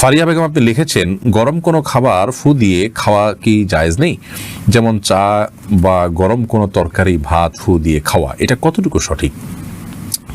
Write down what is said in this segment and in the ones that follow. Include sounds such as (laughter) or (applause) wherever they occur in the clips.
ফারিয়া বেগম আপনি লিখেছেন, গরম কোনো খাবার ফু দিয়ে খাওয়া কি জায়জ নেই? যেমন চা বা গরম কোনো তরকারি, ভাত ফু দিয়ে খাওয়া, এটা কতটুকু সঠিক?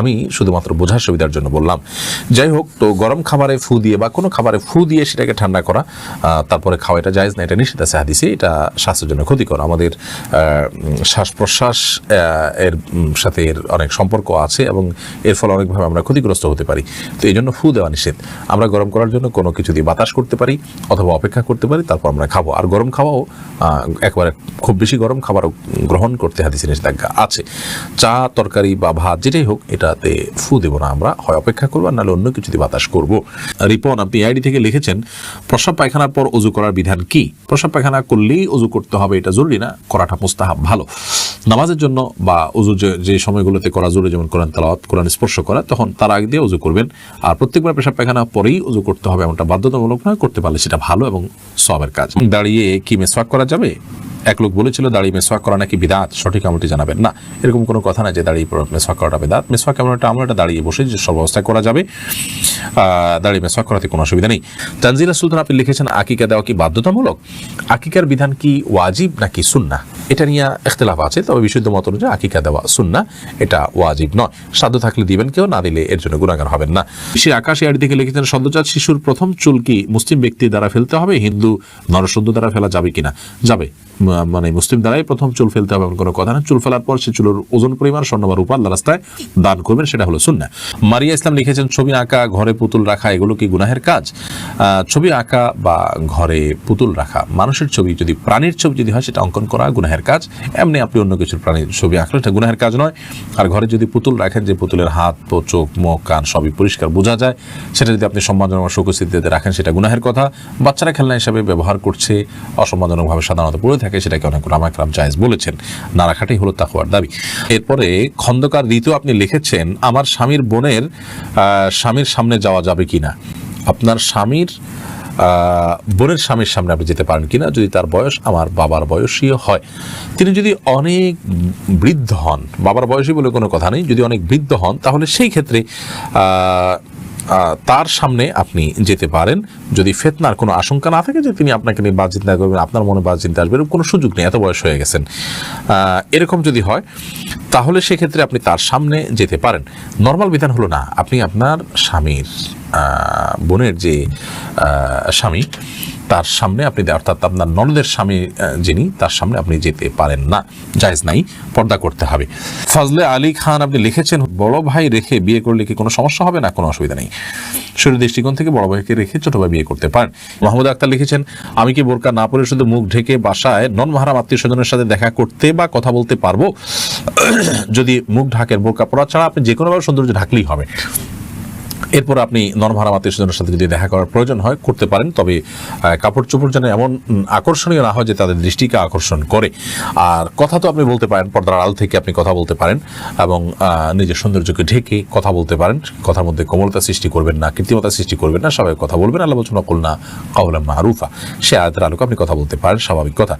আমি শুধুমাত্র বোঝার সুবিধার জন্য বললাম। যাই হোক, তো গরম খাবারে ফু দিয়ে বা কোনো খাবারে ফু দিয়ে সেটাকে ঠান্ডা করা তারপরে খাওয়া এটা জায়েজ না, এটা নিষেধ আছে হাদিসে, এটা স্বাস্থ্যের জন্য ক্ষতিকর। আমাদের শ্বাস প্রশ্বাস এর সাথে এর অনেক সম্পর্ক আছে এবং এর ফলে অনেকভাবে আমরা ক্ষতিগ্রস্ত হতে পারি। তো এই জন্য ফু দেওয়া নিষেধ। আমরা গরম করার জন্য কোনো কিছু দিয়ে বাতাস করতে পারি অথবা অপেক্ষা করতে পারি, তারপর আমরা খাব। আর গরম খাওয়াও একবারে খুব বেশি গরম খাবারও গ্রহণ করতে হাদিসে নিষেধাজ্ঞা আছে। চা, তরকারি বা ভাত, যেটাই হোক এটাতে ফু দেবো না আমরা, হয় অপেক্ষা করব নাহলে অন্য কিছু দিয়ে বাতাস করব। রিপন, আপনি আইডি থেকে লিখেছেন প্রস্রাব পায়খানার পর অজু করার বিধান কি? প্রস্রাব পায়খানা করলেই অজু করতে হবে, এটা জরুরি না? করাটা মুস্তাহাব, ভালো। নামাজের জন্য বা অজু যে- সময়গুলোতে করা জরুরি, যেমন কোরআন তালাওয়াত, কোরআন স্পর্শ করা, তখন তার আগে দিয়ে অজু করবেন। আর প্রত্যেকবার পেশাব পায়খানা পরেই অজু করতে হবে, এমনটা বাধ্যতামূলক নয়, করতে পারলে সেটা ভালো এবং সবের কাজ। দাঁড়িয়ে কি মেসওয়াক করা যাবে? এক লোক বলেছিল দাঁড়িয়ে মেসওয়াক করা নাকি বিদাত? সঠিক আমলটি জানাবেন না। এরকম কোনো কথা না যে দাঁড়িয়ে মেসোয়াক করাটা বিদাত। মেসওয়াক এমন একটা আমল? এটা দাঁড়িয়ে বসে যে সব অবস্থায় করা যাবে। দাঁড়িয়ে মেসওয়াক করাতে কোনো অসুবিধা নেই। তানজিলা সুলতান আপনি লিখেছেন, আকিকা দেওয়া কি বাধ্যতামূলক? আকিকার বিধান কি ওয়াজিব নাকি সুন্না এটা নিয়ে ইখতলাফ আছে, তবে বিশুদ্ধ মত অনুযায়ী আকিকা দেওয়া সুন্না এটা ওয়াজিব নয়। সাধ্য থাকলে দিবেন কেউ, না দিলে এর জন্য গুণাগার হবেন না। সে আকাশে আড়ি থেকে লিখেছেন, সদ্যজাত শিশুর প্রথম চুল কি মুসলিম ব্যক্তি দ্বারা ফেলতে হবে, হিন্দু নরসুন্দর দ্বারা ফেলা যাবে কিনা? যাবে। মানে মুসলিম দ্বারাই প্রথম চুল ফেলতে হবে কোনো কথা না। চুল ফেলার পর সে চুলের ওজন, পরিমাণ, স্বর্ণ বা রূপা রাস্তায় দান করবেন, সেটা হলো সুন্না মারিয়া ইসলাম লিখেছেন, ছবি আঁকা, ঘরে পুতুল রাখা, এগুলো কি গুনাহের কাজ? ছবি আঁকা বা ঘরে পুতুল রাখা, মানুষের ছবি যদি, প্রাণীর ছবি যদি হয়, সেটা অঙ্কন করা গুনাহের কাজ, এমনি আপনি অন্য কিছুর প্রাণীর ছবি আঁকলে এটা গুনাহের কাজ নয়। আর ঘরে যদি পুতুল রাখেন, যে পুতুলের হাত পো চোখ, মুখ, কান সবই পরিষ্কার বোঝা যায়। সেটা যদি আপনি সম্মানজনক শোকস্থিতিতে রাখেন, সেটা গুনাহের কথা। বাচ্চারা খেলনা হিসাবে ব্যবহার করছে, অসম্মানজনকভাবে সাধারণত পড়ে থাকে, সেটাকে অনেক রামাকরাম জায়েজ বলেছেন। না রাখাটাই হলো তাকুয়ার দাবি। এরপরে খন্দকার ঋতু আপনি লিখেছেন, আমার স্বামীর বোনের স্বামীর সামনে যাওয়া যাবে কিনা? আপনার স্বামীর বোনের স্বামীর সামনে আপনি যেতে পারেন কিনা, যদি তার বয়স, আমার বাবার বয়সী হয়। তিনি যদি অনেক বৃদ্ধ হন, বাবার বয়সী বলে কোনো কথা নেই, যদি অনেক বৃদ্ধ হন, তাহলে সেই ক্ষেত্রে তার সামনে আপনি যেতে পারেন। যদি ফেতনার কোনো আশঙ্কা না থাকে যে তিনি আপনাকে নিয়ে বাজ চিন্তা করবেন, আপনার মনে বাজ চিন্তা আসবে, এরকম কোনো সুযোগ নেই, এত বয়স হয়ে গেছেন। এরকম যদি হয়, তাহলে সেক্ষেত্রে আপনি তার সামনে যেতে পারেন। নর্মাল বিধান হলো না, আপনি আপনার স্বামীর বোনের যে স্বামী তার সামনে আপনি অর্থাৎ আপনার ননদের স্বামী যিনি, তার সামনে আপনি যেতে পারেন না। জায়েজ নাই, পর্দা করতে হবে। ফজলে আলী খান আপনি লিখেছেন, বড় ভাই রেখে বিয়ে করলে কি কোনো সমস্যা হবে না? কোনো অসুবিধা নেই। শরীর দৃষ্টিকোণ থেকে বড় ভাইকে রেখে ছোট ভাই বিয়ে করতে পারেন। মাহমুদ আক্তার লিখেছেন, আমি কি বোরকা না পরে শুধু মুখ ঢেকে বাসায় নন মাহারাম আত্মীয় স্বজনের সাথে দেখা করতে বা কথা বলতে পারব? (clears throat) যদি মুখ ঢাকের বোরকা পরা ছাড়া আপনি যে কোনোভাবে সৌন্দর্য ঢাকলেই হবে। এরপর আপনি নরমারাম আত্মীয় স্বজনের সাথে যদি দেখা করার প্রয়োজন হয়, করতে পারেন। তবে কাপড় চোপড় যেন এমন আকর্ষণীয় না হয় যে তাদের দৃষ্টিকে আকর্ষণ করে। আর কথা তো আপনি বলতে পারেন, পর্দার আড়াল থেকে আপনি কথা বলতে পারেন এবং নিজের সৌন্দর্যকে ঢেকে কথা বলতে পারেন। কথার মধ্যে কোমলতা সৃষ্টি করবেন না, কৃত্রিমতা সৃষ্টি করবেন না সবাই কথা বলবেন। আল্লাহ বলছেন অকুল না কৌলাম মারুফা। সে আয়তের আলোকে আপনি কথা বলতে পারেন, স্বাভাবিক কথা।